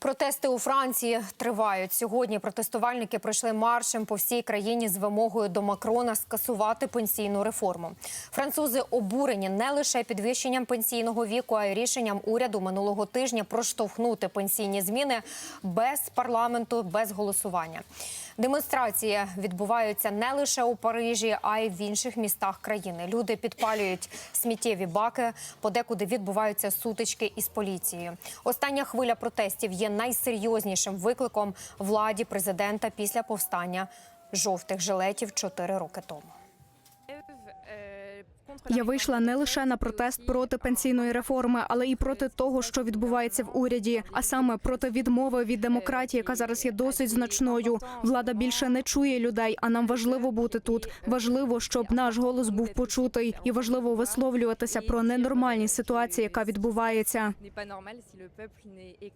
Протести у Франції тривають. Сьогодні протестувальники пройшли маршем по всій країні з вимогою до Макрона скасувати пенсійну реформу. Французи обурені не лише підвищенням пенсійного віку, а й рішенням уряду минулого тижня проштовхнути пенсійні зміни без парламенту, без голосування. Демонстрації відбуваються не лише у Парижі, а й в інших містах країни. Люди підпалюють сміттєві баки, подекуди відбуваються сутички із поліцією. Остання хвиля протестів є найсерйознішим викликом владі президента після повстання жовтих жилетів чотири роки тому. Я вийшла не лише на протест проти пенсійної реформи, але і проти того, що відбувається в уряді, а саме проти відмови від демократії, яка зараз є досить значною. Влада більше не чує людей, а нам важливо бути тут. Важливо, щоб наш голос був почутий, і важливо висловлюватися про ненормальні ситуації, яка відбувається.